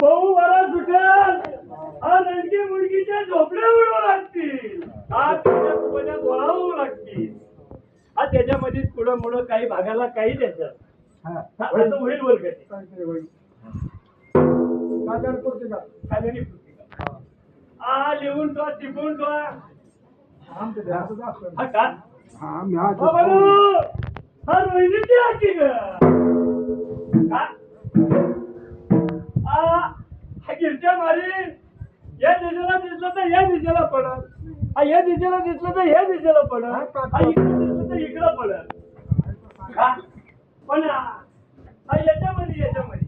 भाऊ मला सुटेल नंदी मुलगीच्या झोपड्या उडवू लागतील. हा तुझ्या तुझ्या गोळावू लागतील. हा त्याच्यामध्ये पुढं मुळं काही भागाला काही द्यायचं असं होईल वर कधी. आ लिहून तो टिपून तो. हा का? हा, आजी ग. का? हा गिरच्या मारी. या दिशेला दिसलं तर या दिशेला पडत हा या दिशेला दिसलं तर या दिशेला पडत हा इकडे दिसलं तर इकडं पडत का पण हा याच्यामध्ये याच्यामध्ये.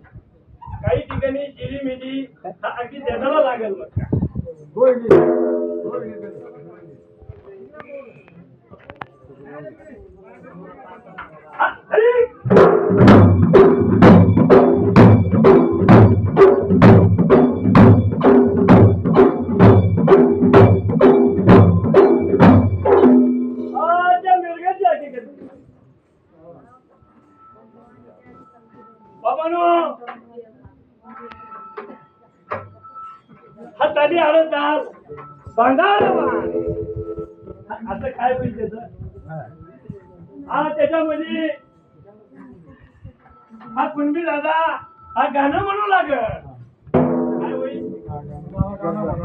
काही ठिकाणी चिरी मिरी हा अगदी देणारा लागेल. हा, अरे! हा तडी आडतदार भांडार असं काय होईल त्याचं? हा. त्याच्यामध्ये हा कुणबी दादा हा गाणं म्हणू लागल. काय होईल?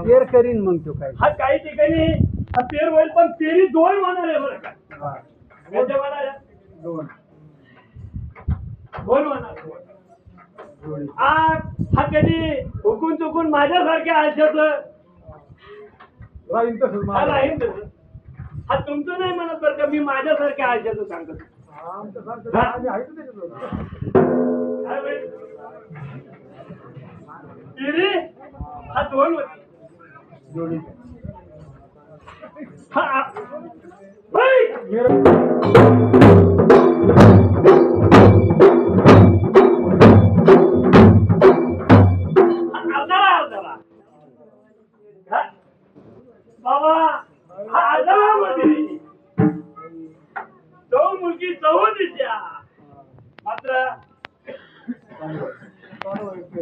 तेर करीन मग तो काय. हा काही ठिकाणी हा पेर होईल पण पेरी दोन आहे बरं का. हा. दोन. दोन होणार दोन. जोडी. आ हा कधी हुकून चुकून माझ्यासारख्या राहीन तसंच हा तसं. हा तुमचं नाही म्हणत बरं का मी माझ्यासारख्या आळशाचं सांगतो. हा. दोन होती. हा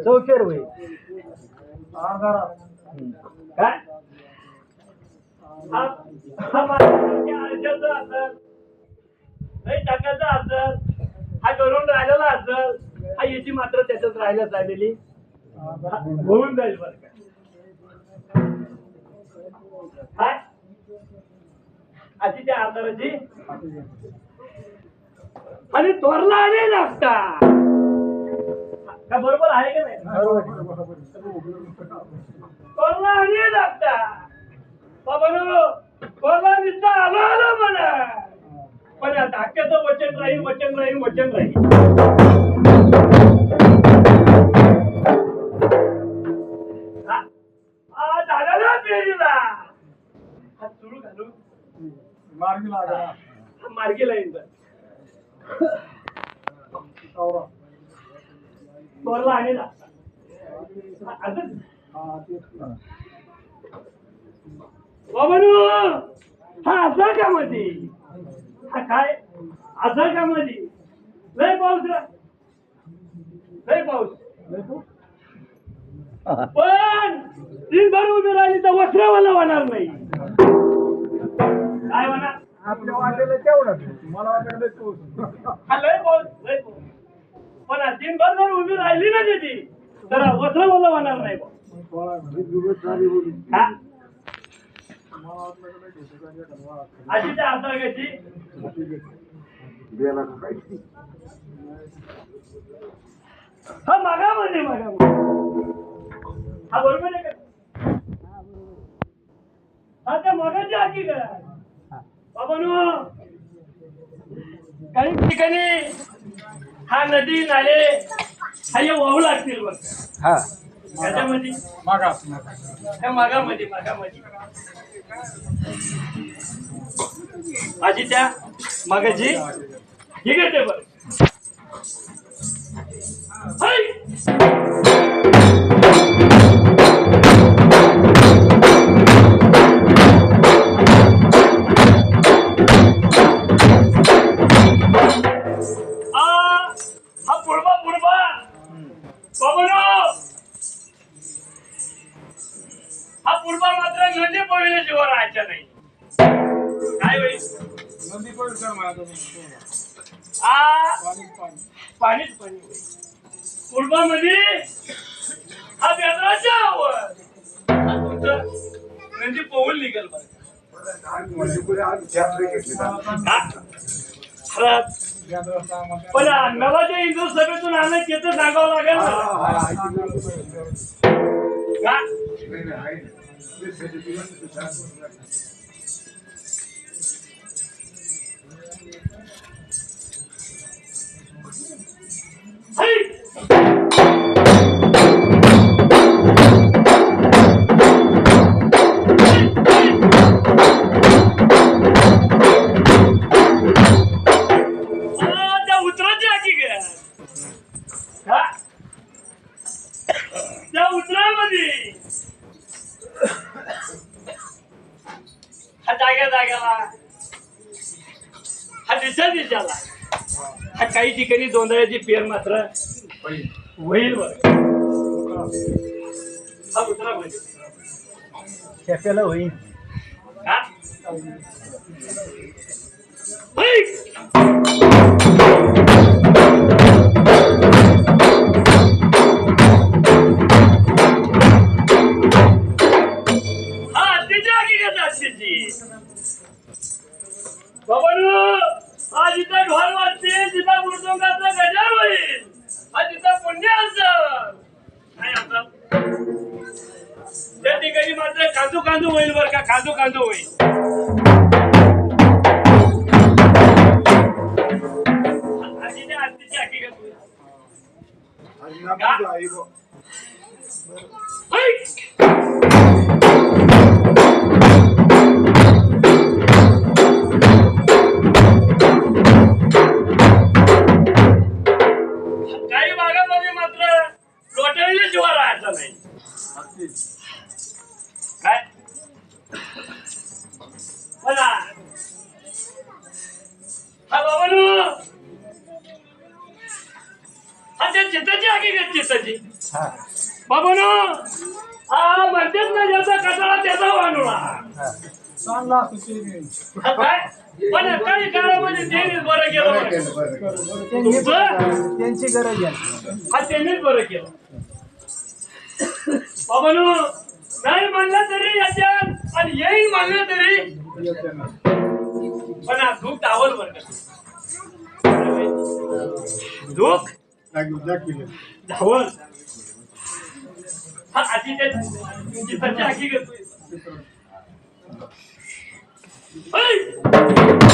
चौकेर होईल. काय हा हा माझ्या नाही टाकायचं असल हा करून राहिलेला असेल हा याची मात्र त्याच्यात राहिल्याच राहिलेली हा, होऊन जाईल बरं का काय अशी त्या आजाराची आणि तोरला आणि लागता का बरोबर आहे का नाही? तोरला आणि लागता बाबानो तोरला नुसता आलो आलो म्हणा. पण या धाक्याचं वचन राहील वचन राहील वचन राहील. मार्गी लागला मार्गी लाईन तोरला आणि लागता हा, असं का मध्ये हा काय? असा का मध्ये लय पाऊस लय पाऊस? पण दिनभर उभी राहिली तर वस्त्रवाला होणार नाही. काय होणार आपल्या वाटेला तेवढंच मला वाटलं लय पाऊस लय पाऊस. पण हा दिनभर जर उभी राहिली ना त्याची तर होणार नाही ही झाली बोली. हा का वा. अशी त्या अंतर्गतची ठीक आहे. हा मागामध्ये मागामध्ये हा बरोबर आहे का हा त्या मगाची हकीकत बाबानो काही ठिकाणी हा नदी नाले हा हे वाहू लागतील बघ. हा. त्याच्यामध्ये. मागा. त्या मागामध्ये मागामध्ये. अशी त्या मागाची. ठीक आहे ते बरं नदी पळल्याशिवाय राहायच्या नाही. काय होईल नदी पण कर आ? पाणी. पाणीच पाणी. होईल कुर्बामध्ये हा हा तुमचं नदी पोहून निघेल बरं. हा? खरंच. पण अन्नाला जे हिंदू सभेतून आणलं ते तर सांगावं लागेल ना. का? है! आ, त्या उतराची आखी घ्या हा? जाग्या जाग्याला हा दिशा दिशाला हा काही ठिकाणी दोंदळ्याची पेर मात्र होईल बरं हा उतरामध्ये खेप्याला होईल हा? है! जी आत्तीची बाबांनो आज इथं ढोल वाजतील तिथं मृदुंगाचा गजर होईल आज तिथं पुण्य असं. त्या ठिकाणी मात्र कांदू कांदू होईल बर का कांदू कांदू होईल. आधी त्या आत्तीची हकीकत होईल राहायचं नाही. काय? बोला. हा बाबानू. हा त्या चित्ताची हकीकत चित्ताची बाबानू हा म्हणतेच ना ज्याचा त्याचा वानुळा. चांगला काय? पण काही काळामध्ये त्यांनीच बरं केलं? त्यांची गरज आहे. हा त्यांनीच बरं केलं. बाबानो नाही म्हणलं तरी याच्यात आणि येईल म्हणलं तरी. पण हा धूप धावल बर का? धावल हा आधी ते चित्राची हकीकत है!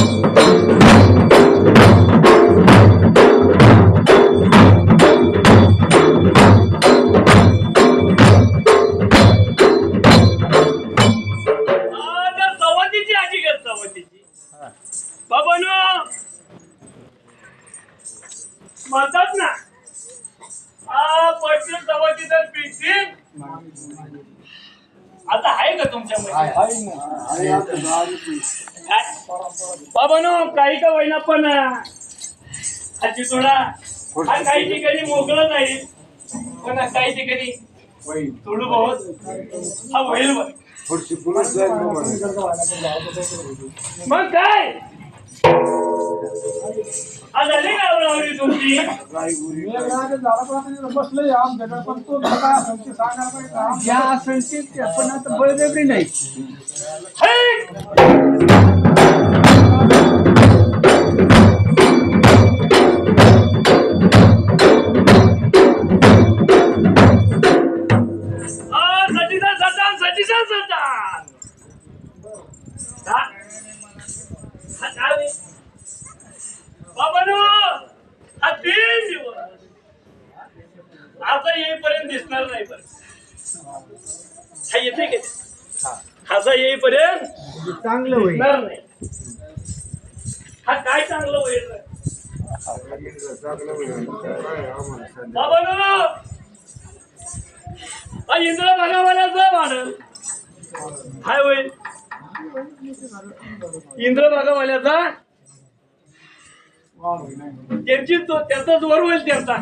म्हणतात ना आ पडतील सवती तर पिकतील आता आहे का तुमच्यामध्ये काय? बाबानो काही का होईना पण आजी थोडा हा काही ठिकाणी मोकळत आहे पण काही ठिकाणी थोडं बहुत. हा होईल. मग काय? झाली का आवरावरी तुमची बसलोय आमच्याकडे पण तो काय असेल ते सांगायला पाहिजे ना. ज्या असेल ते ते पण आता बळजबरी नाही! आ, सचिदा सटान सचिदा सटान हा? हा, काय होईल? बाबांनो, हा तीन दिवस आता येईपर्यंत दिसणार नाही बरं. हा येते का? हसा येईपर्यंत चांगलं होईल. दिसणार नाही. हा काय चांगलं होईल? रे? बाबांनो, हा इंद्र भगवानाचं मानल काय होईल इंद्र भगवानाचा वाढ त्यांची तो त्याचा जोर होईल त्यांचा.